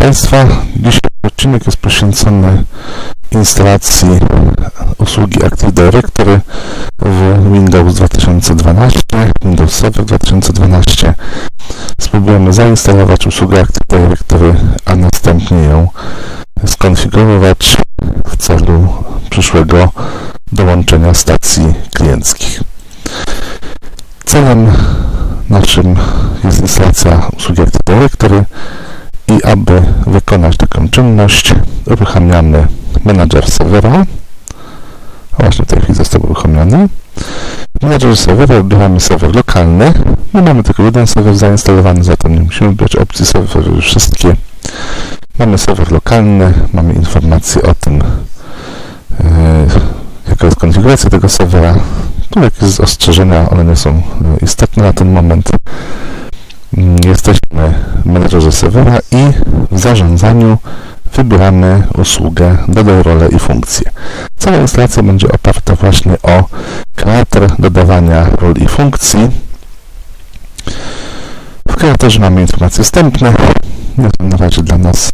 Państwa. Dzisiejszy odcinek jest poświęcony instalacji usługi Active Directory w Windows 2012, Windows Server 2012. Spróbujemy zainstalować usługę Active Directory, a następnie ją skonfigurować w celu przyszłego dołączenia stacji klienckich. Celem naszym jest instalacja usługi Active Directory i aby wykonać taką czynność uruchamiamy menadżer serwera. Właśnie w tej chwili został uruchomiony. W menadżerze serwera wybieramy serwer lokalny. My mamy tylko jeden serwer zainstalowany, zatem nie musimy wybrać opcji serwery wszystkie. Mamy serwer lokalny, mamy informacje o tym, yy, jaka jest konfiguracja tego serwera. Tu jakieś ostrzeżenia, one nie są e, istotne na ten moment. Mm, Jesteśmy w menedżerze serwera i w zarządzaniu wybieramy usługę Dodaj rolę i funkcje. Cała instalacja będzie oparta właśnie o kreator dodawania ról i funkcji. W kreatorze mamy informacje wstępne. Na razie dla nas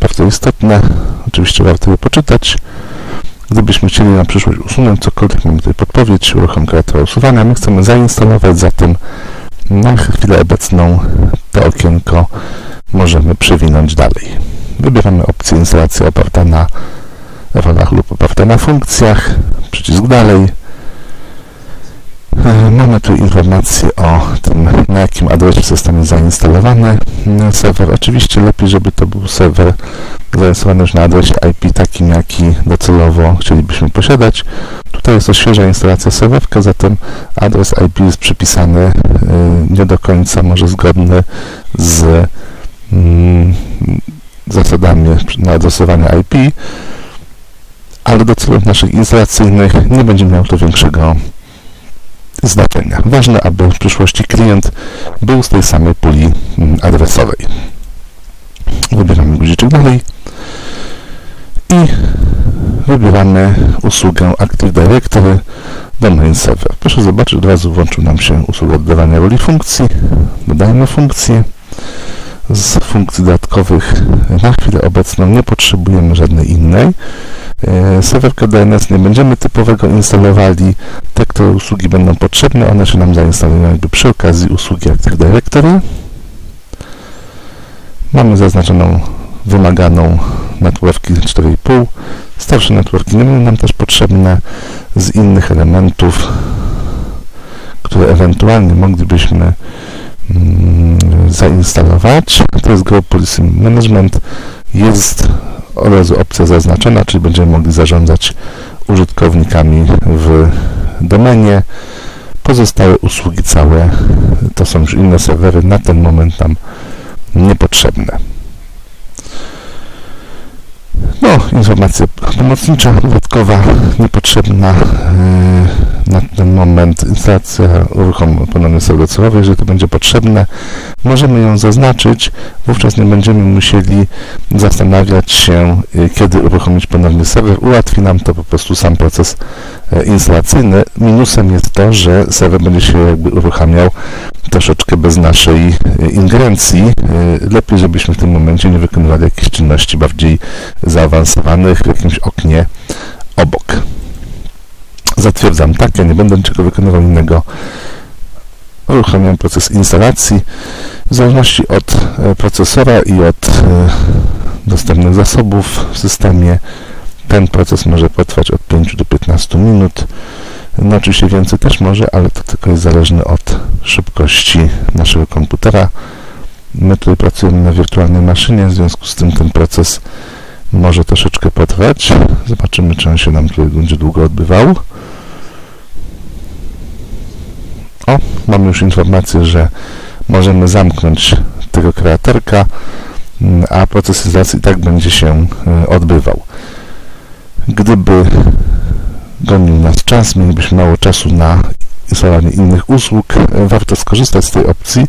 bardzo istotne. Oczywiście warto je poczytać. Gdybyśmy chcieli na przyszłość usunąć cokolwiek, mamy tutaj podpowiedź, uruchom kreatora usuwania. My chcemy zainstalować, zatem na chwilę obecną to okienko możemy przewinąć dalej. Wybieramy opcję instalacja oparta na rolach lub oparta na funkcjach, przycisk dalej. E, Mamy tu informacje o tym, na jakim adresie zostanie zainstalowany serwer. Oczywiście lepiej, żeby to był serwer zainstalowany już na adresie IP takim, jaki docelowo chcielibyśmy posiadać. Tutaj jest to świeża instalacja serwerka, zatem adres IP jest przypisany y, nie do końca może zgodny z mm, zasadami adresowania IP, ale do celów naszych instalacyjnych nie będzie miał to większego znaczenia. Ważne, aby w przyszłości klient był z tej samej puli mm, adresowej. Wybieramy guziczek dalej i wybieramy usługę Active Directory Domain Server. Proszę zobaczyć, od razu włączył nam się usługa oddawania roli funkcji. Dodajemy funkcję. Z funkcji dodatkowych na chwilę obecną nie potrzebujemy żadnej innej. E, Serwerka DNS nie będziemy typowego instalowali. Te, które usługi będą potrzebne, one się nam zainstalują jakby przy okazji usługi Active Directory. Mamy zaznaczoną wymaganą networki 4,5. Starsze networki nie będą nam też potrzebne z innych elementów, które ewentualnie moglibyśmy mm, zainstalować. To jest Group Policy Management. Jest od razu opcja zaznaczona, czyli będziemy mogli zarządzać użytkownikami w domenie. Pozostałe usługi całe to są już inne serwery, na ten moment nam niepotrzebne. No, informacja pomocnicza, dodatkowa, niepotrzebna na ten instalacja uruchomu ponownie serwer docelowy, jeżeli to będzie potrzebne, możemy ją zaznaczyć, wówczas nie będziemy musieli zastanawiać się, yy, kiedy uruchomić ponownie serwer, ułatwi nam to po prostu sam proces yy, instalacyjny. Minusem jest to, że serwer będzie się jakby uruchamiał troszeczkę bez naszej y, ingerencji. Y, Lepiej, żebyśmy w tym momencie nie wykonywali jakichś czynności bardziej zaawansowanych w jakimś oknie obok. Zatwierdzam tak, ja nie będę niczego wykonywał innego. Uruchamiam proces instalacji. W zależności od e, procesora i od e, dostępnych zasobów w systemie ten proces może potrwać od 5 do 15 minut. No oczywiście więcej też może, ale to tylko jest zależne od szybkości naszego komputera. My tutaj pracujemy na wirtualnej maszynie, w związku z tym ten proces może troszeczkę potrwać. Zobaczymy, czy on się nam tutaj będzie długo odbywał. O, mamy już informację, że możemy zamknąć tego kreatorka, a proces instalacji tak będzie się e, odbywał. Gdyby gonił nas czas, mielibyśmy mało czasu na instalowanie innych usług, e, warto skorzystać z tej opcji.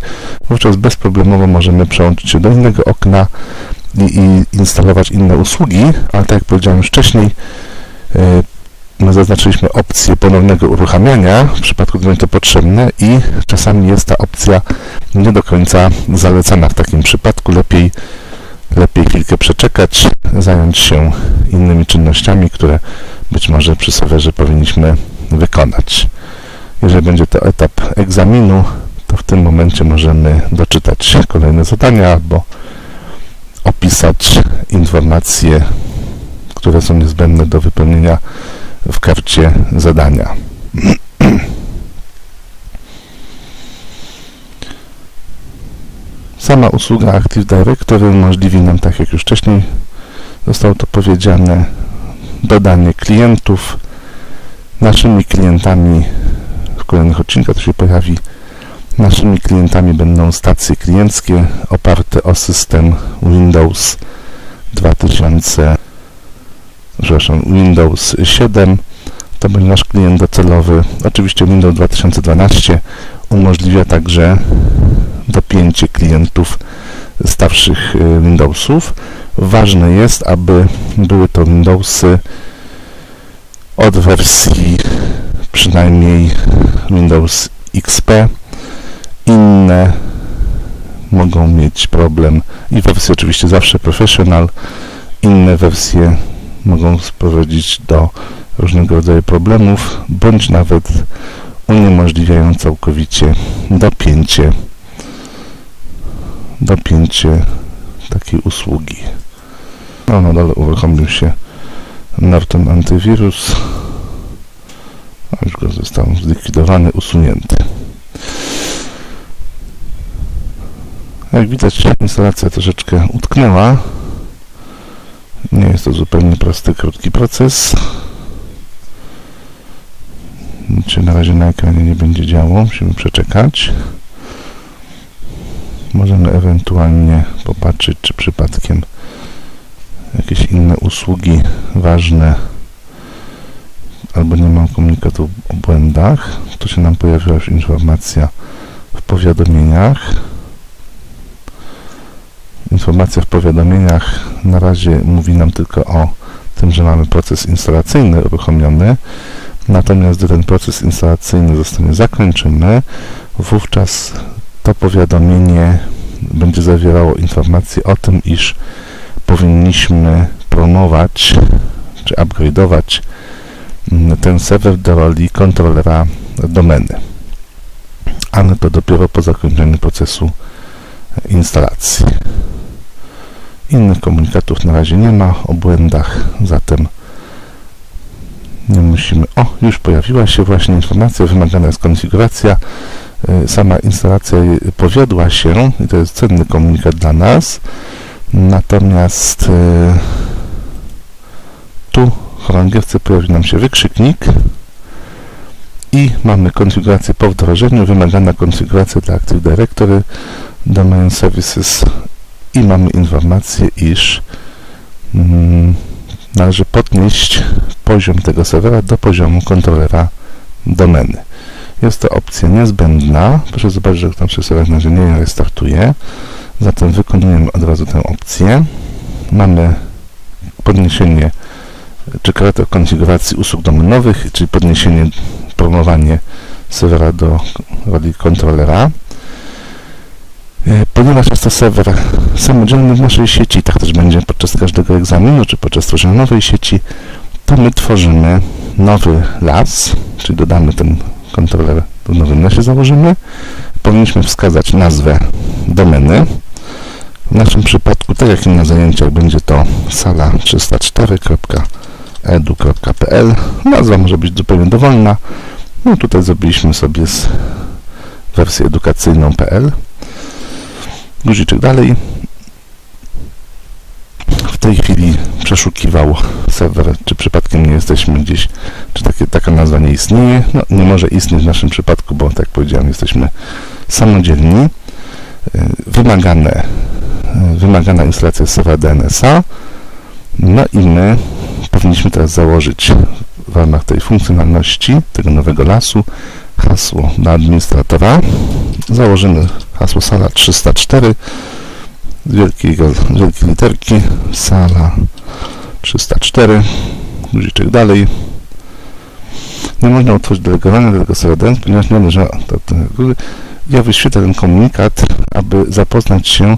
Wówczas bezproblemowo możemy przełączyć się do innego okna i, i instalować inne usługi, ale tak jak powiedziałem już wcześniej, e, my zaznaczyliśmy opcję ponownego uruchamiania w przypadku, gdy będzie to potrzebne i czasami jest ta opcja nie do końca zalecana w takim przypadku. Lepiej, chwilkę przeczekać, zająć się innymi czynnościami, które być może przy serwerze powinniśmy wykonać. Jeżeli będzie to etap egzaminu, to w tym momencie możemy doczytać kolejne zadania albo opisać informacje, które są niezbędne do wypełnienia w karcie zadania. Sama usługa Active Directory umożliwi nam, tak jak już wcześniej zostało to powiedziane, dodanie klientów. Naszymi klientami w kolejnych odcinkach to się pojawi. Naszymi klientami będą stacje klienckie oparte o system Windows 2000, przepraszam, Windows 7. To będzie nasz klient docelowy. Oczywiście Windows 2012 umożliwia także dopięcie klientów starszych y, Windowsów. Ważne jest, aby były to Windowsy od wersji przynajmniej Windows XP. Inne mogą mieć problem i wersje oczywiście zawsze Professional. Inne wersje mogą sprowadzić do różnego rodzaju problemów, bądź nawet uniemożliwiają całkowicie dopięcie dopięcie takiej usługi. No, na dole uruchomił się Norton Antywirus. Już go został zlikwidowany, usunięty. Jak widać, instalacja troszeczkę utknęła. Nie jest to zupełnie prosty, krótki proces. Nic się na razie na ekranie nie będzie działo, musimy przeczekać. Możemy ewentualnie popatrzeć, czy przypadkiem jakieś inne usługi ważne albo nie mam komunikatu o błędach. Tu się nam pojawiła już informacja w powiadomieniach. Informacja w powiadomieniach na razie mówi nam tylko o tym, że mamy proces instalacyjny uruchomiony. Natomiast gdy ten proces instalacyjny zostanie zakończony, wówczas to powiadomienie będzie zawierało informacje o tym, iż powinniśmy promować czy upgrade'ować mm, ten serwer do roli kontrolera domeny. Ale to dopiero po zakończeniu procesu instalacji. Innych komunikatów na razie nie ma o błędach, zatem nie musimy. O, już pojawiła się właśnie informacja, wymagana jest konfiguracja. Y, sama instalacja powiodła się i to jest cenny komunikat dla nas. Natomiast y, tu chorągiewce pojawi nam się wykrzyknik i mamy konfigurację po wdrożeniu, wymagana konfiguracja dla Active Directory, Domain Services i mamy informację, iż mm, należy podnieść poziom tego serwera do poziomu kontrolera domeny. Jest to opcja niezbędna. Proszę zobaczyć, że tam się serwer na nie restartuje. Zatem wykonujemy od razu tę opcję. Mamy podniesienie czy kreator konfiguracji usług domenowych, czyli podniesienie, promowanie serwera do roli kontrolera. E, ponieważ jest to serwer samodzielny w naszej sieci, tak też będzie podczas każdego egzaminu, czy podczas tworzenia nowej sieci, to my tworzymy nowy las, czyli dodamy ten kontroler w nowym nasie założymy. Powinniśmy wskazać nazwę domeny. W naszym przypadku, tak jak i na zajęciach, będzie to sala 304.edu.pl. Nazwa może być zupełnie dowolna. No tutaj zrobiliśmy sobie z wersję edukacyjną.pl. Guziczek dalej w tej chwili przeszukiwał serwer, czy przypadkiem nie jesteśmy gdzieś, czy takie, taka nazwa nie istnieje. No, nie może istnieć w naszym przypadku, bo tak powiedziałem, jesteśmy samodzielni. E, wymagane, e, wymagana instalacja serwera DNS-a. No i my powinniśmy teraz założyć w ramach tej funkcjonalności tego nowego lasu hasło dla administratora. Założymy hasło sala 304 z wielkiego, wielkiej literki, sala 304, guziczek dalej. Nie można utworzyć delegowania tego serwera, ponieważ nie należy ja wyświetlę ten komunikat, aby zapoznać się,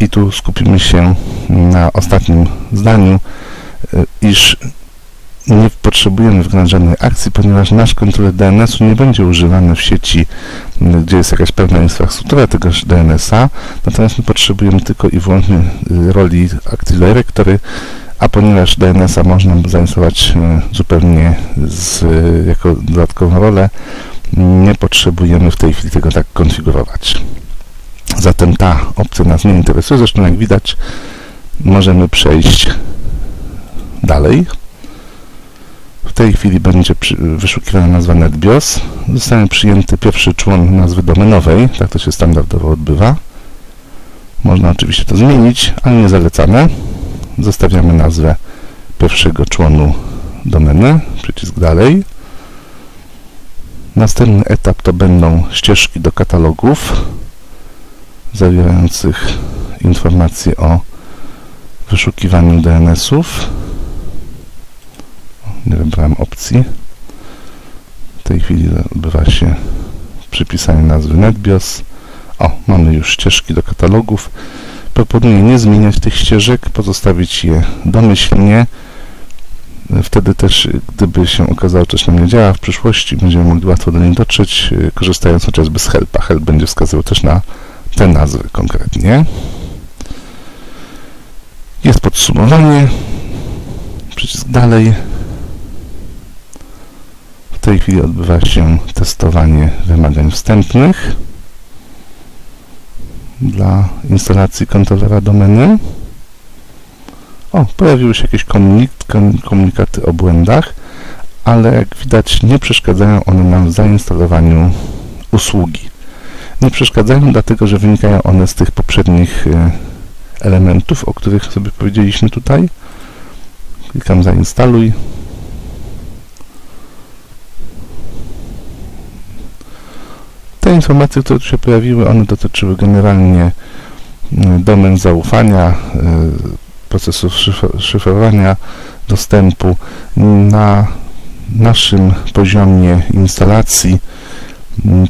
I tu skupimy się na ostatnim zdaniu, y, iż nie potrzebujemy wykonać akcji, ponieważ nasz kontroler DNS-u nie będzie używany w sieci, gdzie jest jakaś pewna infrastruktura tegoż DNS-a, natomiast my potrzebujemy tylko i wyłącznie y, roli Active Directory, a ponieważ DNS-a można zainstalować y, zupełnie z, jako dodatkową rolę, nie potrzebujemy w tej chwili tego tak konfigurować. Zatem ta opcja nas nie interesuje, zresztą jak widać możemy przejść dalej. W tej chwili będzie wyszukiwana nazwa NetBIOS. Zostanie przyjęty pierwszy człon nazwy domenowej, tak to się standardowo odbywa. Można oczywiście to zmienić, ale nie zalecane. Zostawiamy nazwę pierwszego członu domeny, przycisk dalej. Następny etap to będą ścieżki do katalogów zawierających informacje o wyszukiwaniu DNS-ów. Nie wybrałem opcji. W tej chwili odbywa się przypisanie nazwy NetBIOS. O, mamy już ścieżki do katalogów. Proponuję nie zmieniać tych ścieżek, pozostawić je domyślnie. Wtedy też, gdyby się okazało, że coś nam nie działa w przyszłości, będziemy mogli łatwo do niej dotrzeć, korzystając chociażby z helpa. Help będzie wskazywał też na te nazwy konkretnie. Jest podsumowanie. Przycisk dalej. W tej chwili odbywa się testowanie wymagań wstępnych dla instalacji kontrolera domeny. O, pojawiły się jakieś komunikaty o błędach, ale jak widać nie przeszkadzają one nam w zainstalowaniu usługi. Nie przeszkadzają dlatego, że wynikają one z tych poprzednich e, elementów, o których sobie powiedzieliśmy tutaj. Klikam zainstaluj. Te informacje, które tu się pojawiły, one dotyczyły generalnie domen zaufania, e, procesu szyfrowania dostępu na naszym poziomie instalacji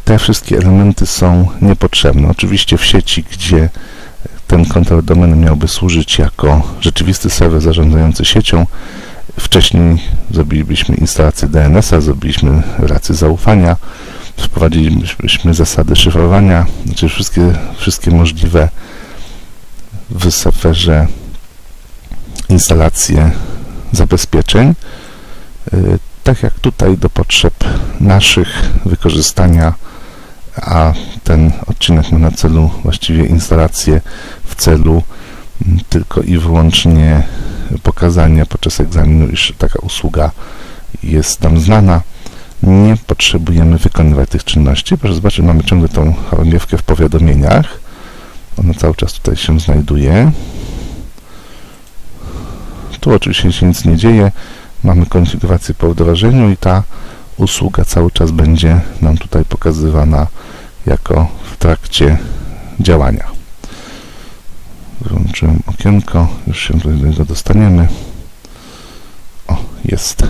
te wszystkie elementy są niepotrzebne. Oczywiście w sieci, gdzie ten kontroler domeny miałby służyć jako rzeczywisty serwer zarządzający siecią, wcześniej zrobilibyśmy instalację DNS-a, zrobiliśmy relacje zaufania, wprowadzilibyśmy zasady szyfrowania, znaczy wszystkie, wszystkie możliwe w serwerze instalacje zabezpieczeń. Y, tak jak tutaj do potrzeb naszych wykorzystania, a ten odcinek ma na celu właściwie instalację w celu tylko i wyłącznie pokazania podczas egzaminu, iż taka usługa jest nam znana. Nie potrzebujemy wykonywać tych czynności. Proszę zobaczyć, mamy ciągle tą chorągiewkę w powiadomieniach. Ona cały czas tutaj się znajduje. Tu oczywiście się nic nie dzieje mamy konfigurację po wdrożeniu i ta usługa cały czas będzie nam tutaj pokazywana jako w trakcie działania. Wyłączyłem okienko, już się do niego dostaniemy. O, jest.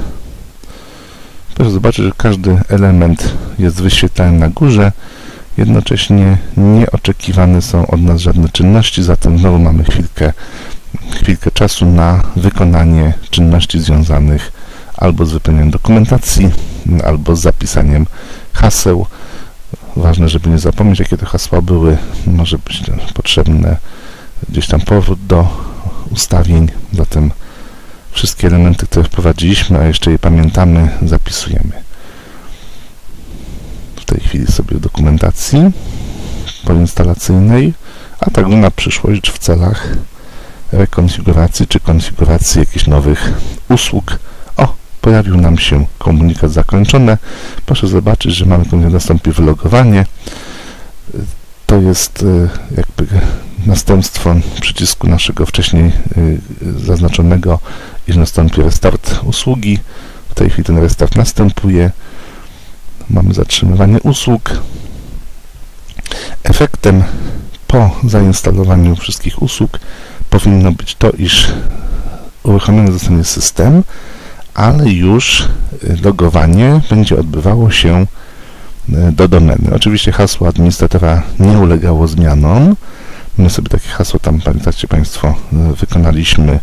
Proszę zobaczyć, że każdy element jest wyświetlany na górze. Jednocześnie nieoczekiwane są od nas żadne czynności, zatem znowu mamy chwilkę chwilkę czasu na wykonanie czynności związanych albo z wypełnieniem dokumentacji, albo z zapisaniem haseł. Ważne, żeby nie zapomnieć, jakie te hasła były. Może być potrzebne gdzieś tam powrót do ustawień. Zatem wszystkie elementy, które wprowadziliśmy, a jeszcze je pamiętamy, zapisujemy. W tej chwili sobie w dokumentacji poinstalacyjnej, a także na przyszłość w celach rekonfiguracji czy konfiguracji jakichś nowych usług. O, pojawił nam się komunikat zakończony. Proszę zobaczyć, że mamy nastąpi wylogowanie. To jest e, jakby następstwo przycisku naszego wcześniej e, zaznaczonego, iż nastąpi restart usługi. W tej chwili ten restart następuje. Mamy zatrzymywanie usług. Efektem po zainstalowaniu wszystkich usług powinno być to, iż uruchomiony zostanie system, ale już y, logowanie będzie odbywało się y, do domeny. Oczywiście hasło administratora nie ulegało zmianom, My sobie takie hasło tam, pamiętacie Państwo, e, wykonaliśmy,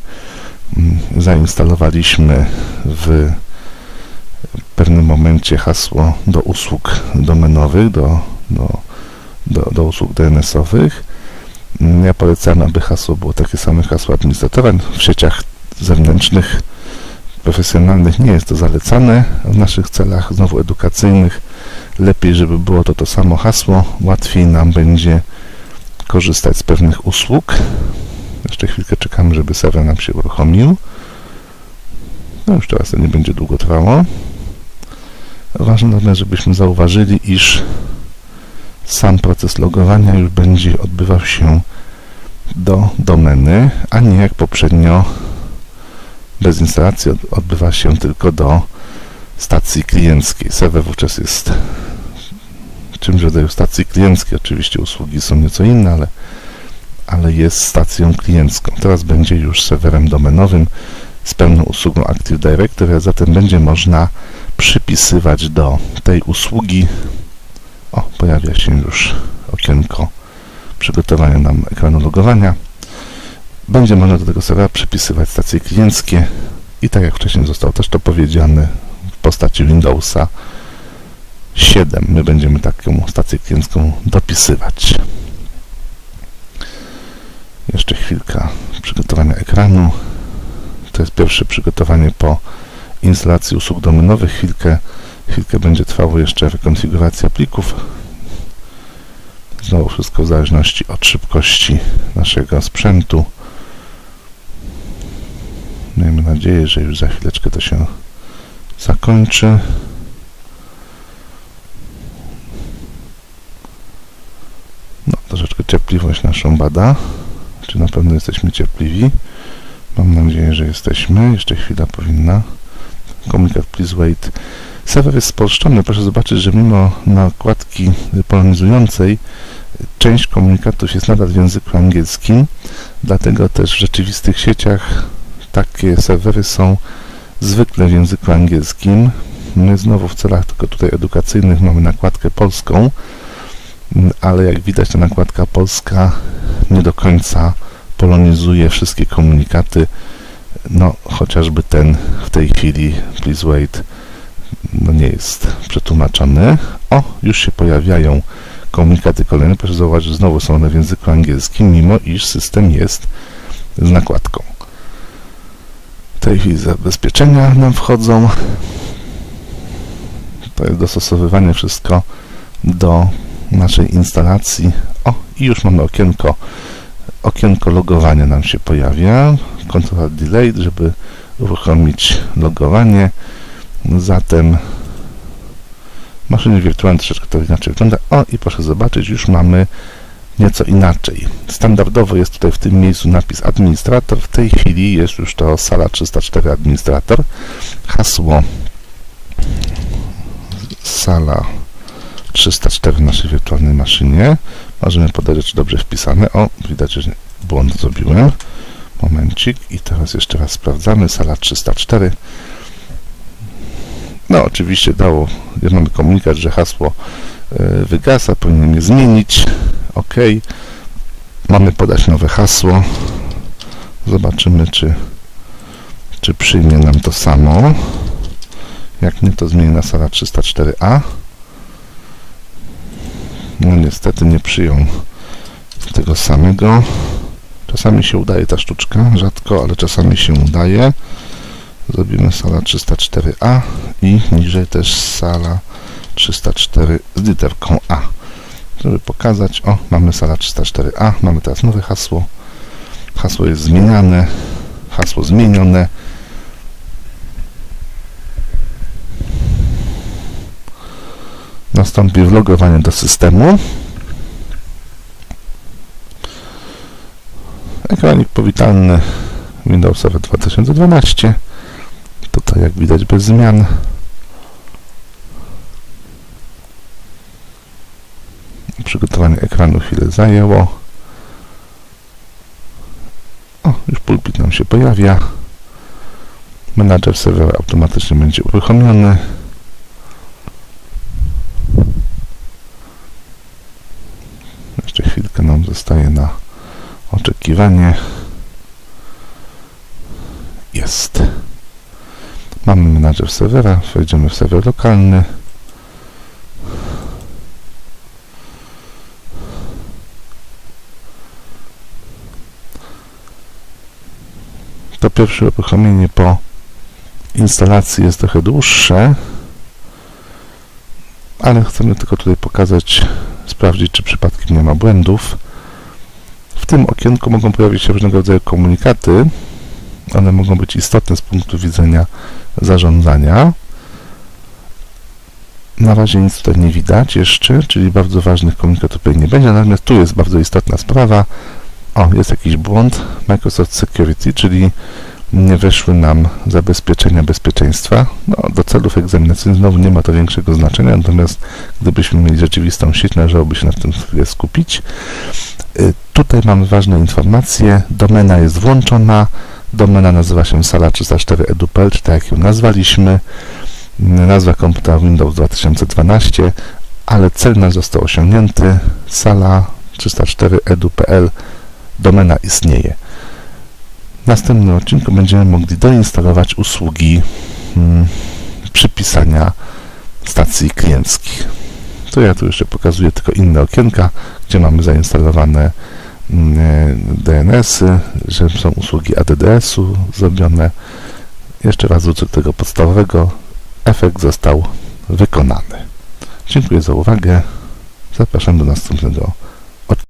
mm, zainstalowaliśmy w pewnym momencie hasło do usług domenowych, do, do, do, do usług DNS-owych. Mm, Ja polecam, aby hasło było takie same hasło administratora. W sieciach zewnętrznych, profesjonalnych nie jest to zalecane. W naszych celach znowu edukacyjnych lepiej, żeby było to to samo hasło. Łatwiej nam będzie korzystać z pewnych usług. Jeszcze chwilkę czekamy, żeby serwer nam się uruchomił. No już teraz to nie będzie długo trwało. Ważne natomiast, żebyśmy zauważyli, iż sam proces logowania już będzie odbywał się do domeny, a nie jak poprzednio bez instalacji od- odbywa się tylko do stacji klienckiej. Serwer wówczas jest czymś rodzaju stacji klienckiej. Oczywiście usługi są nieco inne, ale, ale jest stacją kliencką. Teraz będzie już serwerem domenowym z pełną usługą Active Directory, zatem będzie można przypisywać do tej usługi. O, pojawia się już okienko przygotowania nam ekranu logowania. Będzie można do tego serwera przypisywać stacje klienckie i tak jak wcześniej zostało też to powiedziane w postaci Windowsa 7 my będziemy taką stację kliencką dopisywać. Jeszcze chwilka przygotowania ekranu. To jest pierwsze przygotowanie po instalacji usług domenowych. Chwilkę, chwilkę będzie trwało jeszcze rekonfiguracja plików. Znowu wszystko w zależności od szybkości naszego sprzętu. Miejmy nadzieję, że już za chwileczkę to się zakończy. No, troszeczkę cierpliwość naszą bada. Czy na pewno jesteśmy cierpliwi? Mam nadzieję, że jesteśmy. Jeszcze chwila powinna. Komunikat please wait. Serwer jest spolszczony. Proszę zobaczyć, że mimo nakładki polonizującej część komunikatów jest nadal w języku angielskim. Dlatego też w rzeczywistych sieciach takie serwery są zwykle w języku angielskim. My znowu w celach tylko tutaj edukacyjnych mamy nakładkę polską, ale jak widać ta nakładka polska nie do końca polonizuje wszystkie komunikaty. No, chociażby ten w tej chwili, please wait, no nie jest przetłumaczony. O, już się pojawiają komunikaty kolejne. Proszę zauważyć, znowu są one w języku angielskim, mimo iż system jest z nakładką. W tej chwili zabezpieczenia nam wchodzą. To jest dostosowywanie wszystko do naszej instalacji. O, i już mamy okienko okienko logowania nam się pojawia. Control Delay, żeby uruchomić logowanie. Zatem w maszynie wirtualnej troszeczkę to inaczej wygląda. O, i proszę zobaczyć, już mamy nieco inaczej. Standardowo jest tutaj w tym miejscu napis administrator. W tej chwili jest już to sala 304 administrator. Hasło sala 304 w naszej wirtualnej maszynie. Możemy podać, czy dobrze wpisane. O, widać, że błąd zrobiłem. Momencik. I teraz jeszcze raz sprawdzamy. Sala 304. No, oczywiście dało, ja mamy komunikat, że hasło e, wygasa, powinienem je zmienić. OK. Mamy podać nowe hasło. Zobaczymy, czy, czy przyjmie nam to samo. Jak nie, to zmieni na sala 304a. No niestety nie przyjął tego samego. Czasami się udaje ta sztuczka, rzadko, ale czasami się udaje. Zrobimy sala 304a i niżej też sala 304 z literką A. Żeby pokazać, o, mamy sala 304a, mamy teraz nowe hasło. Hasło jest zmieniane, hasło zmienione. Nastąpi wlogowanie do systemu. Ekranik powitalny Windows Server 2012. Tutaj jak widać bez zmian. Przygotowanie ekranu chwilę zajęło. O, już pulpit nam się pojawia. Menadżer serwera automatycznie będzie uruchomiony. Jeszcze chwilkę nam zostaje na nagrywanie. Jest. Mamy menadżer serwera, wejdziemy w serwer lokalny. To pierwsze uruchomienie po instalacji jest trochę dłuższe, ale chcemy tylko tutaj pokazać, sprawdzić, czy przypadkiem nie ma błędów. Tym okienku mogą pojawić się różnego rodzaju komunikaty. One mogą być istotne z punktu widzenia zarządzania. Na razie nic tutaj nie widać jeszcze, czyli bardzo ważnych komunikatów tutaj nie będzie, natomiast tu jest bardzo istotna sprawa. O, jest jakiś błąd. Microsoft Security, czyli nie weszły nam zabezpieczenia bezpieczeństwa. No, do celów egzaminacyjnych znowu nie ma to większego znaczenia, natomiast gdybyśmy mieli rzeczywistą sieć, należałoby się na tym skupić. Y, Tutaj mamy ważne informacje. Domena jest włączona. Domena nazywa się sala 304 edupel, czy tak jak ją nazwaliśmy. Nazwa komputera Windows 2012, ale cel nasz został osiągnięty. Sala 304 edu.pl domena istnieje. Następnym odcinku będziemy mogli doinstalować usługi hmm, przypisania stacji klienckich. To ja tu jeszcze pokazuję tylko inne okienka, gdzie mamy zainstalowane mm, DNS-y, że są usługi ADDS-u zrobione. Jeszcze raz wrócę do tego podstawowego. Efekt został wykonany. Dziękuję za uwagę. Zapraszam do następnego